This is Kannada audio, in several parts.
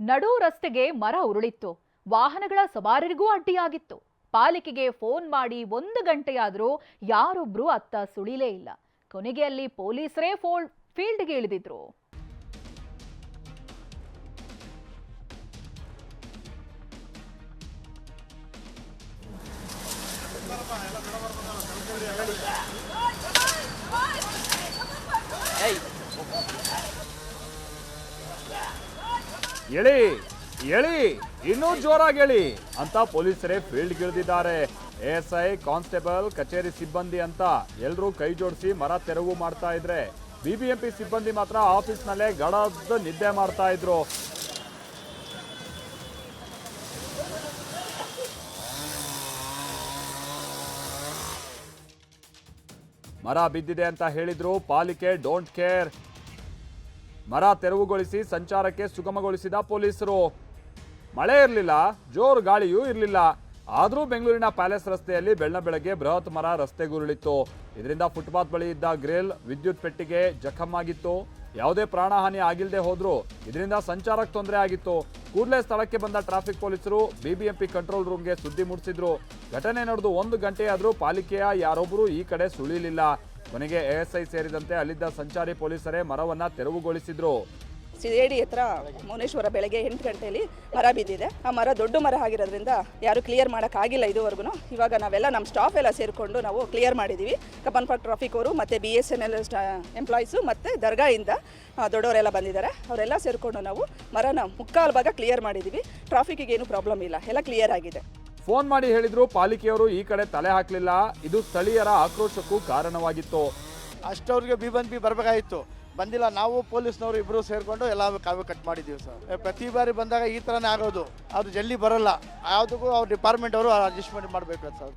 ನಡು ರಸ್ತೆಗೆ ಮರ ಉರುಳಿತ್ತು. ವಾಹನಗಳ ಸವಾರರಿಗೂ ಅಡ್ಡಿಯಾಗಿತ್ತು. ಪಾಲಿಕೆಗೆ ಫೋನ್ ಮಾಡಿ ಒಂದು ಗಂಟೆಯಾದರೂ ಯಾರೊಬ್ಬರೂ ಅತ್ತ ಸುಳಿಲೇ ಇಲ್ಲ. ಕೊನೆಗೆ ಅಲ್ಲಿ ಪೊಲೀಸರೇ ಫೋಲ್, ಫೀಲ್ಡ್ಗೆ ಇಳಿದಿದ್ರು. ಎಳಿ ಎಳಿ, ಇನ್ನೂ ಜೋರಾಗಿ ಎಳಿ ಅಂತ ಪೊಲೀಸರೇ ಫೀಲ್ಡ್ ಎಸ್ ಐ, ಕಾನ್ಸ್ಟೇಬಲ್, ಕಚೇರಿ ಸಿಬ್ಬಂದಿ ಅಂತ ಎಲ್ಲರೂ ಕೈ ಜೋಡಿಸಿ ಮರ ತೆರವು ಮಾಡ್ತಾ ಇದ್ರೆ ಬಿಬಿಎಂಪಿ ಸಿಬ್ಬಂದಿ ಮಾತ್ರ ಆಫೀಸ್ನಲ್ಲೇ ಗಡದ್ದು ನಿದ್ದೆ ಮಾಡ್ತಾ ಇದ್ರು. ಮರ ಬಿದ್ದಿದೆ ಅಂತ ಹೇಳಿದ್ರು, ಪಾಲಿಕೆ ಡೋಂಟ್ ಕೇರ್ ಮರ ತೆರವುಗೊಳಿಸಿ ಸಂಚಾರಕ್ಕೆ ಸುಗಮಗೊಳಿಸಿದ ಪೊಲೀಸರು. ಮಳೆ ಇರಲಿಲ್ಲ, ಜೋರು ಗಾಳಿಯೂ ಇರಲಿಲ್ಲ. ಆದರೂ ಬೆಂಗಳೂರಿನ ಪ್ಯಾಲೇಸ್ ರಸ್ತೆಯಲ್ಲಿ ಬೆಳ್ಳ ಬೆಳಗ್ಗೆ ಬೃಹತ್ ಮರ ರಸ್ತೆಗುರುಳಿತ್ತು. ಇದರಿಂದ ಫುಟ್ಪಾತ್ ಬಳಿ ಇದ್ದ ಗ್ರಿಲ್ ವಿದ್ಯುತ್ ಪೆಟ್ಟಿಗೆ ಜಖಮ್ ಆಗಿತ್ತು. ಯಾವುದೇ ಪ್ರಾಣಹಾನಿ ಆಗಿಲ್ಲದೆ ಹೋದ್ರು. ಇದರಿಂದ ಸಂಚಾರಕ್ಕೆ ತೊಂದರೆ ಆಗಿತ್ತು. ಕೂಡಲೇ ಸ್ಥಳಕ್ಕೆ ಬಂದ ಟ್ರಾಫಿಕ್ ಪೊಲೀಸರು ಬಿಬಿಎಂಪಿ ಕಂಟ್ರೋಲ್ ರೂಮ್ಗೆ ಸುದ್ದಿ ಮೂಡಿಸಿದ್ರು. ಘಟನೆ ನಡೆದು ಒಂದು ಗಂಟೆಯಾದರೂ ಪಾಲಿಕೆಯ ಯಾರೊಬ್ಬರು ಈ ಕಡೆ ಸುಳಿಲಿಲ್ಲ. ಕೊನೆಗೆ ಎಎಸ್ಐ ಸೇರಿದಂತೆ ಅಲ್ಲಿದ್ದ ಸಂಚಾರಿ ಪೊಲೀಸರೇ ಮರವನ್ನ ತೆರವುಗೊಳಿಸಿದ್ರು. ಸಿದೇಡಿ ಹತ್ರ ಮೌನೇಶ್ವರ ಬೆಳಗ್ಗೆ ಎಂಟು ಗಂಟೆಯಲ್ಲಿ ಮರ ಬಿದ್ದಿದೆ. ಆ ಮರ ದೊಡ್ಡ ಮರ ಆಗಿರೋದ್ರಿಂದ ಯಾರು ಕ್ಲಿಯರ್ ಮಾಡೋಕ್ಕಾಗಿಲ್ಲ ಇದುವರೆಗೂ. ಇವಾಗ ನಾವೆಲ್ಲ ನಮ್ಮ ಸ್ಟಾಫ್ ಎಲ್ಲ ಸೇರಿಕೊಂಡು ನಾವು ಕ್ಲಿಯರ್ ಮಾಡಿದ್ದೀವಿ ಕಬ್ಬನ್ಪಾಟ್ ಟ್ರಾಫಿಕ್ ಅವರು ಮತ್ತು B S N L employees ಮತ್ತು ದರ್ಗಾಯಿಂದ ದೊಡ್ಡವರೆಲ್ಲ ಬಂದಿದ್ದಾರೆ. ಅವರೆಲ್ಲ ಸೇರಿಕೊಂಡು ನಾವು ಮರನ ಮುಕ್ಕಾಲು ಭಾಗ ಕ್ಲಿಯರ್ ಮಾಡಿದ್ದೀವಿ ಏನು ಪ್ರಾಬ್ಲಮ್ ಇಲ್ಲ. ಎಲ್ಲ ಕ್ಲಿಯರ್ ಆಗಿದೆ. ಫೋನ್ ಮಾಡಿ ಹೇಳಿದ್ರು ಪಾಲಿಕೆಯವರು ಈ ಕಡೆ ತಲೆ ಹಾಕಲಿಲ್ಲ. ಇದು ಸ್ಥಳೀಯರ ಆಕ್ರೋಶಕ್ಕೂ ಕಾರಣವಾಗಿತ್ತು. ಅಷ್ಟವ್ರಿಗೆ ಬಿ ಬಂದ್ ಬಿ ಬರಬೇಕಾಗಿತ್ತು. ಬಂದಿಲ್ಲ ನಾವು ಪೊಲೀಸ್ನವರು ಇಬ್ಬರು ಸೇರಿಕೊಂಡು ಎಲ್ಲ ಕಾವ್ಯ ಕಟ್ ಮಾಡಿದ್ದೀವಿ ಸರ್. ಪ್ರತಿ ಬಾರಿ ಬಂದಾಗ ಈ ಥರನೇ ಆಗೋದು. ಅದು ಜಲ್ದಿ ಬರಲ್ಲ. ಯಾವುದಕ್ಕೂ ಅವ್ರ ಡಿಪಾರ್ಟ್ಮೆಂಟ್ ಅವರು ಅಡ್ಜಸ್ಟ್ಮೆಂಟ್ ಮಾಡಬೇಕು ಸರ್.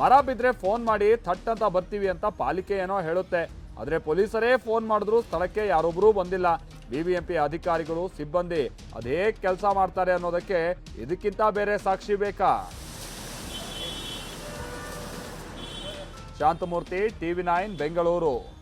ಮರ ಬಿದ್ದರೆ ಫೋನ್ ಮಾಡಿ ಥಟ್ ಅಂತ ಬರ್ತೀವಿ ಅಂತ ಪಾಲಿಕೆ ಏನೋ ಹೇಳುತ್ತೆ. ಆದರೆ ಪೊಲೀಸರೇ ಫೋನ್ ಮಾಡಿದ್ರು ಸ್ಥಳಕ್ಕೆ ಯಾರೊಬ್ಬರೂ ಬಂದಿಲ್ಲ. ಬಿಬಿಎಂಪಿ ಅಧಿಕಾರಿಗಳು, ಸಿಬ್ಬಂದಿ ಅದೇ ಕೆಲಸ ಮಾಡ್ತಾರೆ ಅನ್ನೋದಕ್ಕೆ ಇದಕ್ಕಿಂತ ಬೇರೆ ಸಾಕ್ಷಿ ಬೇಕಾ? Shanthamurthy, TV nine, Bengaluru.